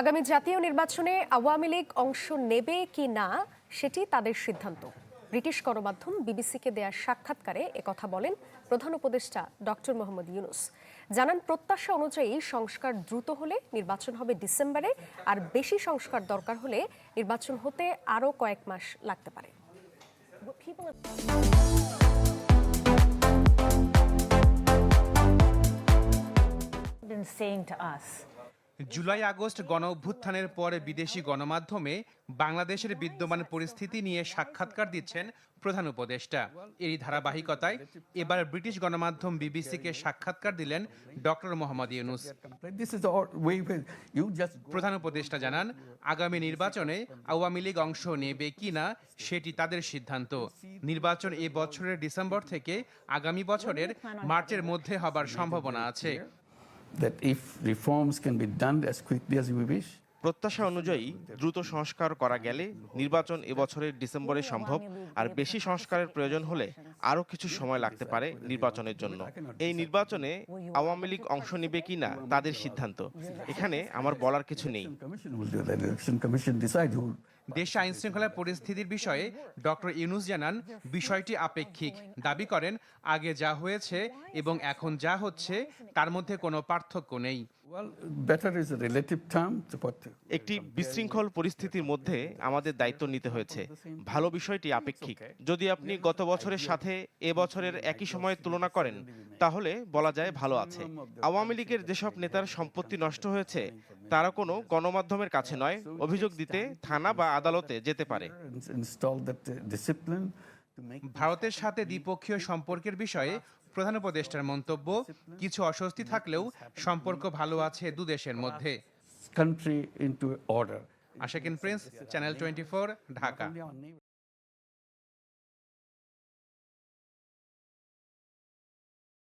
আগামী জাতীয় নির্বাচনে আওয়ামী লীগ অংশ নেবে কি না, সেটি তাদের সিদ্ধান্ত ব্রিটিশ গণমাধ্যম বিবিসিকে দেয়া সাক্ষাৎকারে একথা বলেন প্রধান উপদেষ্টা ডক্টর মোহাম্মদ ইউনুস জানান, প্রত্যাশা অনুযায়ী সংস্কার দ্রুত হলে নির্বাচন হবে ডিসেম্বরে, আর বেশি সংস্কার দরকার হলে নির্বাচন হতে আরও কয়েক মাস লাগতে পারে saying to us. July August গণ অভ্যুত্থানের পর বিদেশি গণমাধ্যমে বাংলাদেশের বিদ্যমান পরিস্থিতি নিয়ে সাক্ষাৎকার দিচ্ছেন প্রধান উপদেষ্টা। এরই ধারাবাহিকতায় এবার ব্রিটিশ গণমাধ্যম বিবিসিকে সাক্ষাৎকার দিলেন ডক্টর মোহাম্মদ ইউনুস। প্রধান উপদেষ্টা জানান আগামী নির্বাচনে আওয়ামী লীগ অংশ নেবে কি না সেটি তাদের সিদ্ধান্ত। নির্বাচন এ বছরের ডিসেম্বর থেকে আগামী বছরের মার্চের মধ্যে হবার সম্ভাবনা আছে। That if reforms can be done as quickly as we wish, প্রত্যাশা অনুযায়ী দ্রুত সংস্কার করা গেলে নির্বাচন এবছরের ডিসেম্বরে সম্ভব আর বেশি সংস্কারের প্রয়োজন হলে আরও কিছু সময় লাগতে পারে নির্বাচনের জন্য। এই নির্বাচনে আওয়ামী লীগ অংশ নেবে কি না তাদের সিদ্ধান্ত। এখানে আমার বলার কিছু নেই। দেশে আইন শৃঙ্খলা পরিস্থিতির বিষয়ে ডক্টর ইউনুস জানান, বিষয়টি আপেক্ষিক। দাবি করেন, আগে যা হয়েছে এবং এখন যা হচ্ছে, তার মধ্যে কোনো পার্থক্য নেই। একটি বিশৃঙ্খল পরিস্থিতির মধ্যে আমাদের দায়িত্ব নিতে হয়েছে। ভালো বিষয়টি আপেক্ষিক। যদি আপনি গত বছরের সাথে এ বছরের একই সময়ে তুলনা করেন তাহলে বলা যায় ভালো আছে। আওয়ামী লীগের যেসব নেতার সম্পত্তি নষ্ট হয়েছে তারা কোনো গণমাধ্যমের কাছে নয় অভিযোগ দিতে থানা বা আদালতে যেতে পারে। ভারতের সাথে দ্বিপক্ষীয় সম্পর্কের বিষয়ে প্রধান উপদেষ্টার মন্তব্য কিছু অস্বস্তি থাকলেও সম্পর্ক ভালো আছে দু দেশের মধ্যে. আশাকিন প্রিন্স চ্যানেল টোয়েন্টি ঢাকা